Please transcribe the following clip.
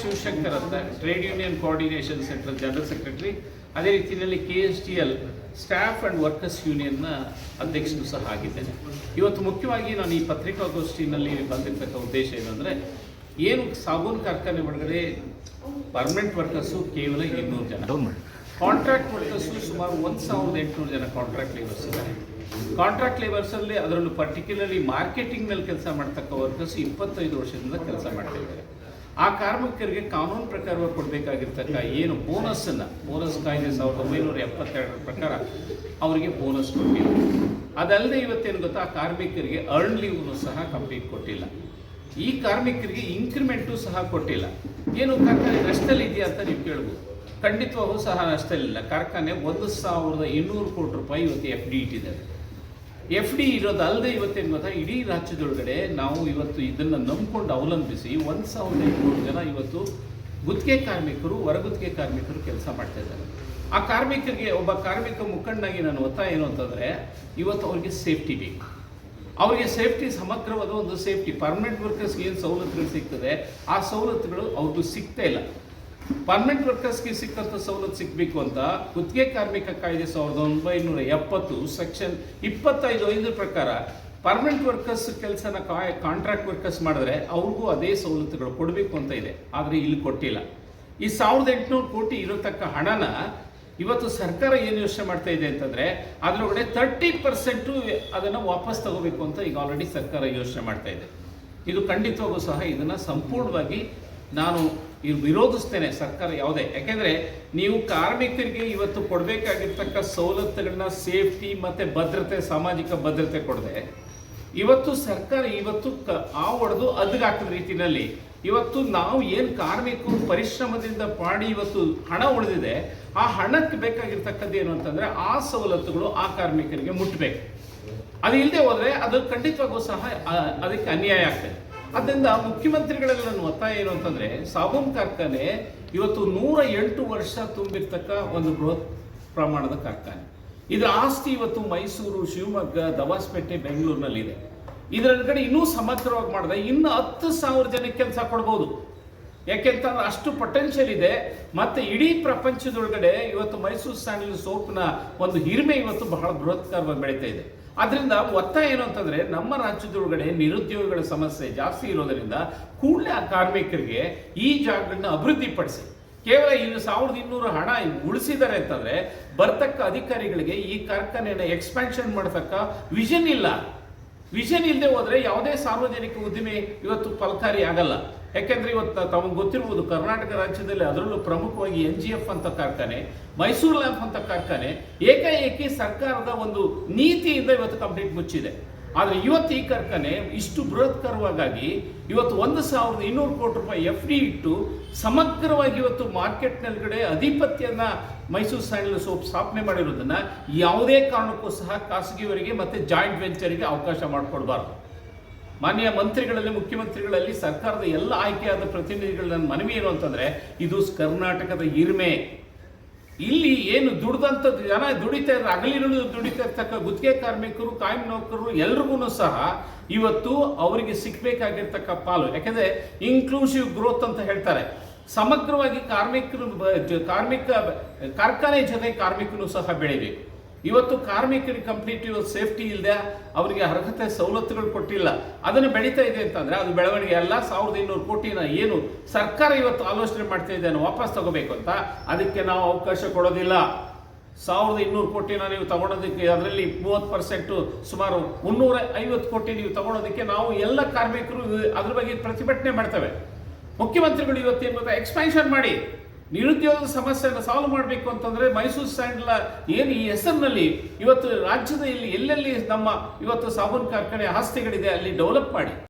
ಶಿವಶಂಕರ್ ಅಂತ, trade union coordination centre general secretary. ಅದೇ ರೀತಿಯಲ್ಲಿ K S T L staff and workers ಯೂನಿಯನ್ನ ಅಧ್ಯಕ್ಷರು ಸಹ ಆಗಿದ್ದೇನೆ. ಇವತ್ತು ಮುಖ್ಯವಾಗಿ ನಾನು ಈ ಪತ್ರಿಕಾಗೋಷ್ಠಿನಲ್ಲಿ ಬಂದಿರತಕ್ಕ ಉದ್ದೇಶ ಏನಂದರೆ, ಏನು ಸಾಬೂನು ಕಾರ್ಖಾನೆ ಒಳಗಡೆ ಪರ್ಮನೆಂಟ್ ವರ್ಕರ್ಸು ಕೇವಲ ಇನ್ನೂರು ಜನ. ಕಾಂಟ್ರಾಕ್ಟ್ ವರ್ಕರ್ಸು ಸುಮಾರು ಒಂದು ಸಾವಿರದ ಎಂಟುನೂರು ಜನ ಕಾಂಟ್ರಾಕ್ಟ್ ಲೇಬರ್ಸ್ ಇದ್ದಾರೆ. ಕಾಂಟ್ರಾಕ್ಟ್ ಲೇಬರ್ಸಲ್ಲಿ ಅದರಲ್ಲೂ ಪರ್ಟಿಕ್ಯುಲರ್ಲಿ ಮಾರ್ಕೆಟಿಂಗ್ನಲ್ಲಿ ಕೆಲಸ ಮಾಡ್ತಕ್ಕ ವರ್ಕರ್ಸ್ ಇಪ್ಪತ್ತೈದು ವರ್ಷದಿಂದ ಕೆಲಸ ಮಾಡ್ತಾ ಇದ್ದಾರೆ ಆ ಕಾರ್ಮಿಕರಿಗೆ ಕಾನೂನು ಪ್ರಕಾರವಾಗಿ ಕೊಡಬೇಕಾಗಿರ್ತಕ್ಕ ಏನು ಬೋನಸ್ಸನ್ನು ಬೋನಸ್ ಕಾಯ್ದೆ ಸಾವಿರದ ಒಂಬೈನೂರ ಎಪ್ಪತ್ತೆರಡರ ಪ್ರಕಾರ ಅವರಿಗೆ ಬೋನಸ್ ಕೊಟ್ಟಿಲ್ಲ. ಅದಲ್ಲದೆ ಇವತ್ತೇನು ಗೊತ್ತಾ ಆ ಕಾರ್ಮಿಕರಿಗೆ ಅರ್ನ್ ಲೀವ್ನು ಸಹ ಕಂಪ್ಲೀಟ್ ಕೊಟ್ಟಿಲ್ಲ. ಈ ಕಾರ್ಮಿಕರಿಗೆ ಇನ್ಕ್ರಿಮೆಂಟು ಸಹ ಕೊಟ್ಟಿಲ್ಲ. ಏನು ಕಾರ್ಖಾನೆ ನಷ್ಟದಲ್ಲಿ ಇದೆಯಾ ಅಂತ ನೀವು ಕೇಳ್ಬೋದು. ಖಂಡಿತವಾಗೂ ಸಹ ನಷ್ಟದಲ್ಲಿಲ್ಲ ಕಾರ್ಖಾನೆ ಒಂದು ಸಾವಿರದ ಇನ್ನೂರು ಕೋಟಿ ರೂಪಾಯಿ ಇವತ್ತು ಎಫ್ ಡಿ ಇಟ್ಟಿದ್ದಾರೆ. ಎಫ್ ಡಿ ಇರೋದಲ್ಲದೆ ಇವತ್ತೇನು ಗೊತ್ತಾ? ಇಡೀ ರಾಜ್ಯದೊಳಗಡೆ ನಾವು ಇವತ್ತು ಇದನ್ನು ನಂಬಿಕೊಂಡು ಅವಲಂಬಿಸಿ ಒಂದು ಸಾವಿರದ ಎಂಟುನೂರು ಜನ ಇವತ್ತು ಗುತ್ತಿಗೆ ಕಾರ್ಮಿಕರು ಹೊರಗುತ್ತಿಗೆ ಕಾರ್ಮಿಕರು ಕೆಲಸ ಮಾಡ್ತಾ ಇದ್ದಾರೆ. ಆ ಕಾರ್ಮಿಕರಿಗೆ, ಒಬ್ಬ ಕಾರ್ಮಿಕ ಮುಖಂಡನಾಗಿ ನಾನು ಒತ್ತಾಯ ಏನು ಅಂತಂದರೆ, ಇವತ್ತು ಅವ್ರಿಗೆ ಸೇಫ್ಟಿ ಬೇಕು. ಅವರಿಗೆ ಸೇಫ್ಟಿ, ಸಮಗ್ರವಾದ ಒಂದು ಸೇಫ್ಟಿ. ಪರ್ಮನೆಂಟ್ ವರ್ಕರ್ಸ್ಗೆ ಏನು ಸವಲತ್ತುಗಳು ಸಿಗ್ತದೆ, ಆ ಸವಲತ್ತುಗಳು ಅವ್ರಿಗೂ ಸಿಗ್ತಾ ಇಲ್ಲ. ಪರ್ಮನೆಂಟ್ ವರ್ಕರ್ಸ್ಗೆ ಸಿಕ್ಕಂಥ ಸವಲತ್ತು ಸಿಗಬೇಕು ಅಂತ ಗುತ್ತಿಗೆ ಕಾರ್ಮಿಕ ಕಾಯ್ದೆ ಸಾವಿರದ ಒಂಬೈನೂರ ಎಪ್ಪತ್ತು ಸೆಕ್ಷನ್ ಇಪ್ಪತ್ತೈದು ಐದರ ಪ್ರಕಾರ ಪರ್ಮನೆಂಟ್ ವರ್ಕರ್ಸ್ ಕೆಲಸನ ಕಾಯ್ ಕಾಂಟ್ರಾಕ್ಟ್ ವರ್ಕರ್ಸ್ ಮಾಡಿದ್ರೆ ಅವ್ರಿಗೂ ಅದೇ ಸವಲತ್ತುಗಳು ಕೊಡಬೇಕು ಅಂತ ಇದೆ. ಆದರೆ ಇಲ್ಲಿ ಕೊಟ್ಟಿಲ್ಲ. ಈ ಸಾವಿರದ ಎಂಟುನೂರು ಕೋಟಿ ಇರತಕ್ಕ ಹಣನ ಇವತ್ತು ಸರ್ಕಾರ ಏನು ಯೋಚನೆ ಮಾಡ್ತಾ ಇದೆ ಅಂತಂದರೆ ಅದರೊಳಗಡೆ ತರ್ಟಿ ಪರ್ಸೆಂಟು ಅದನ್ನು ವಾಪಸ್ ತಗೋಬೇಕು ಅಂತ ಈಗ ಆಲ್ರೆಡಿ ಸರ್ಕಾರ ಯೋಚನೆ ಮಾಡ್ತಾ ಇದೆ. ಇದು ಖಂಡಿತವಾಗೂ ಸಹ ಇದನ್ನು ಸಂಪೂರ್ಣವಾಗಿ ನಾನು ವಿರೋಧಿಸ್ತೇನೆ ಸರ್ಕಾರ ಯಾವುದೇ. ಯಾಕೆಂದರೆ ನೀವು ಕಾರ್ಮಿಕರಿಗೆ ಇವತ್ತು ಕೊಡಬೇಕಾಗಿರ್ತಕ್ಕ ಸವಲತ್ತುಗಳನ್ನ ಸೇಫ್ಟಿ ಮತ್ತು ಭದ್ರತೆ, ಸಾಮಾಜಿಕ ಭದ್ರತೆ ಕೊಡದೆ. ಇವತ್ತು ಸರ್ಕಾರ ಇವತ್ತು ಕ ಆ ಹೊಡೆದು ಅದ್ಗಾಕದ ರೀತಿಯಲ್ಲಿ ಇವತ್ತು ನಾವು ಏನು ಕಾರ್ಮಿಕರು ಪರಿಶ್ರಮದಿಂದ ಮಾಡಿ ಇವತ್ತು ಹಣ ಉಳಿದಿದೆ, ಆ ಹಣಕ್ಕೆ ಬೇಕಾಗಿರ್ತಕ್ಕದ್ದು ಏನು ಅಂತಂದರೆ ಆ ಸವಲತ್ತುಗಳು ಆ ಕಾರ್ಮಿಕರಿಗೆ ಮುಟ್ಟಬೇಕು ಅದು ಇಲ್ಲದೆ ಹೋದರೆ ಅದು ಖಂಡಿತವಾಗೂ ಸಹ ಅದಕ್ಕೆ ಅನ್ಯಾಯ ಆಗ್ತದೆ. ಅದರಿಂದ ಮುಖ್ಯಮಂತ್ರಿಗಳಲ್ಲಿ ನನ್ನ ಒತ್ತಾಯ ಏನು ಅಂತಂದರೆ, ಸಾಬೂನ್ ಕಾರ್ಖಾನೆ ಇವತ್ತು ನೂರ ಎಂಟು ವರ್ಷ ತುಂಬಿರ್ತಕ್ಕ ಒಂದು ಬೃಹತ್ ಪ್ರಮಾಣದ ಕಾರ್ಖಾನೆ. ಇದರ ಆಸ್ತಿ ಇವತ್ತು ಮೈಸೂರು, ಶಿವಮೊಗ್ಗ ದವಾಸ್ಪೇಟೆ ಬೆಂಗಳೂರಿನಲ್ಲಿದೆ. ಇದರ ಕಡೆ ಇನ್ನೂ ಸಮಗ್ರವಾಗಿ ಮಾಡಿದೆ ಇನ್ನು ಹತ್ತು ಸಾವಿರ ಜನಕ್ಕೆ ಕೆಲಸ ಕೊಡ್ಬೋದು. ಯಾಕೆಂತಂದ್ರೆ ಅಷ್ಟು ಪೊಟೆನ್ಷಿಯಲ್ ಇದೆ. ಮತ್ತೆ ಇಡೀ ಪ್ರಪಂಚದೊಳಗಡೆ ಇವತ್ತು ಮೈಸೂರು ಸ್ಯಾಂಡಲ್ ಸೋಪ್ನ ಒಂದು ಹಿರಿಮೆ ಇವತ್ತು ಬಹಳ ಬೃಹತ್ಕಾರವಾಗಿ ಬೆಳೀತಾ ಇದೆ. ಅದರಿಂದ ಒತ್ತಾಯ ಏನು ಅಂತಂದ್ರೆ, ನಮ್ಮ ರಾಜ್ಯದೊಳಗಡೆ ನಿರುದ್ಯೋಗಿಗಳ ಸಮಸ್ಯೆ ಜಾಸ್ತಿ ಇರೋದರಿಂದ ಕೂಡಲೇ ಆ ಕಾರ್ಮಿಕರಿಗೆ ಈ ಜಾಗಗಳನ್ನ ಅಭಿವೃದ್ಧಿಪಡಿಸಿ. ಕೇವಲ ಇನ್ನು ಸಾವಿರದ ಇನ್ನೂರು ಹಣ ಉಳಿಸಿದ್ದಾರೆ ಅಂತಂದ್ರೆ, ಬರ್ತಕ್ಕ ಅಧಿಕಾರಿಗಳಿಗೆ ಈ ಕಾರ್ಖಾನೆಯನ್ನು ಎಕ್ಸ್ಪ್ಯಾನ್ಷನ್ ಮಾಡತಕ್ಕ ವಿಷನ್ ಇಲ್ಲ. ವಿಷನ್ ಇಲ್ಲದೆ ಹೋದರೆ ಯಾವುದೇ ಸಾರ್ವಜನಿಕ ಉದ್ದಿಮೆ ಇವತ್ತು ಫಲಕಾರಿ ಆಗಲ್ಲ. ಯಾಕೆಂದ್ರೆ ಇವತ್ತು ತಮಗೆ ಗೊತ್ತಿರ್ಬೋದು ಕರ್ನಾಟಕ ರಾಜ್ಯದಲ್ಲಿ ಅದರಲ್ಲೂ ಪ್ರಮುಖವಾಗಿ ಎನ್ ಜಿ ಎಫ್ ಅಂತ ಕಾರ್ಖಾನೆ, ಮೈಸೂರು ಲ್ಯಾಂಪ್ ಅಂತ ಕಾರ್ಖಾನೆ, ಏಕಾಏಕಿ ಸರ್ಕಾರದ ಒಂದು ನೀತಿಯಿಂದ ಇವತ್ತು ಕಂಪ್ಲೀಟ್ ಮುಚ್ಚಿದೆ. ಆದರೆ ಇವತ್ತು ಈ ಕಾರ್ಖಾನೆ ಇಷ್ಟು ಬೃಹತ್ಕರವಾಗಿ ಇವತ್ತು ಒಂದು ಸಾವಿರದ ಇನ್ನೂರು ಕೋಟಿ ರೂಪಾಯಿ ಎಫ್ ಡಿ ಇಟ್ಟು ಸಮಗ್ರವಾಗಿ ಇವತ್ತು ಮಾರ್ಕೆಟ್ನಲ್ಗಡೆ ಅಧಿಪತ್ಯನ ಮೈಸೂರು ಸ್ಯಾಂಡಲ್ ಸೋಪ್ ಸ್ಥಾಪನೆ ಮಾಡಿರೋದನ್ನು ಯಾವುದೇ ಕಾರಣಕ್ಕೂ ಸಹ ಖಾಸಗಿಯವರಿಗೆ ಮತ್ತೆ ಜಾಯಿಂಟ್ ವೆಂಚರಿಗೆ ಅವಕಾಶ ಮಾಡಿಕೊಡ್ಬಾರ್ದು. ಮಾನ್ಯ ಮಂತ್ರಿಗಳಲ್ಲಿ, ಮುಖ್ಯಮಂತ್ರಿಗಳಲ್ಲಿ, ಸರ್ಕಾರದ ಎಲ್ಲ ಆಯ್ಕೆಯಾದ ಪ್ರತಿನಿಧಿಗಳ ನನ್ನ ಮನವಿ ಏನು ಅಂತಂದ್ರೆ, ಇದು ಕರ್ನಾಟಕದ ಹಿರಿಮೆ. ಇಲ್ಲಿ ಏನು ದುಡ್ದಂಥ ಜನ ದುಡಿತಾ ಅಗಲಿರುಳು ದುಡಿತಾ ಇರ್ತಕ್ಕ ಗುತ್ತಿಗೆ ಕಾರ್ಮಿಕರು ಕಾಯಂ ನೌಕರರು ಎಲ್ರಿಗೂ ಸಹ ಇವತ್ತು ಅವರಿಗೆ ಸಿಕ್ಬೇಕಾಗಿರ್ತಕ್ಕ ಪಾಲು. ಯಾಕಂದ್ರೆ ಇನ್ಕ್ಲೂಸಿವ್ ಗ್ರೋತ್ ಅಂತ ಹೇಳ್ತಾರೆ. ಸಮಗ್ರವಾಗಿ ಕಾರ್ಮಿಕರು ಕಾರ್ಮಿಕ ಕಾರ್ಖಾನೆ ಜೊತೆ ಕಾರ್ಮಿಕನು ಸಹ ಬೆಳಿಬೇಕು. ಇವತ್ತು ಕಾರ್ಮಿಕರಿಗೆ ಕಂಪ್ಲೀಟ್ ಇವತ್ತು ಸೇಫ್ಟಿ ಇಲ್ಲದೆ ಅವರಿಗೆ ಅರ್ಹತೆ ಸವಲತ್ತುಗಳು ಕೊಟ್ಟಿಲ್ಲ. ಅದನ್ನು ಬೆಳೀತಾ ಇದೆ ಅಂತಂದರೆ ಅದು ಬೆಳವಣಿಗೆ ಅಲ್ಲ. ಸಾವಿರದ ಇನ್ನೂರು ಕೋಟಿನ ಏನು ಸರ್ಕಾರ ಇವತ್ತು ಆಲೋಚನೆ ಮಾಡ್ತಾ ಇದೆ ವಾಪಸ್ ತಗೋಬೇಕು ಅಂತ ಅದಕ್ಕೆ ನಾವು ಅವಕಾಶ ಕೊಡೋದಿಲ್ಲ. ಸಾವಿರದ ಇನ್ನೂರು ಕೋಟಿನ ನೀವು ತಗೊಳೋದಕ್ಕೆ ಅದರಲ್ಲಿ ಮೂವತ್ತು ಪರ್ಸೆಂಟು ಸುಮಾರು ಮುನ್ನೂರ ಐವತ್ತು ಕೋಟಿ ನೀವು ತಗೊಳೋದಕ್ಕೆ ನಾವು ಎಲ್ಲ ಕಾರ್ಮಿಕರು ಅದ್ರ ಬಗ್ಗೆ ಪ್ರತಿಭಟನೆ ಮಾಡ್ತೇವೆ. ಮುಖ್ಯಮಂತ್ರಿಗಳು ಇವತ್ತೇನು ಗೊತ್ತಾ? ಎಕ್ಸ್ಪ್ಯಾನ್ಷನ್ ಮಾಡಿ. ನಿರುದ್ಯೋಗ ಸಮಸ್ಯೆಯನ್ನು ಸಾಲ್ವ್ ಮಾಡಬೇಕು ಅಂತಂದ್ರೆ ಮೈಸೂರು ಸ್ಟ್ಯಾಂಡ್ಲ ಏನು ಈ ಹೆಸರಿನಲ್ಲಿ ಇವತ್ತು ರಾಜ್ಯದ ಇಲ್ಲಿ ಎಲ್ಲೆಲ್ಲಿ ನಮ್ಮ ಇವತ್ತು ಸಾಬೂನು ಕಾರ್ಖಾನೆ ಆಸ್ತಿಗಳಿದೆ ಅಲ್ಲಿ ಡೆವಲಪ್ ಮಾಡಿ.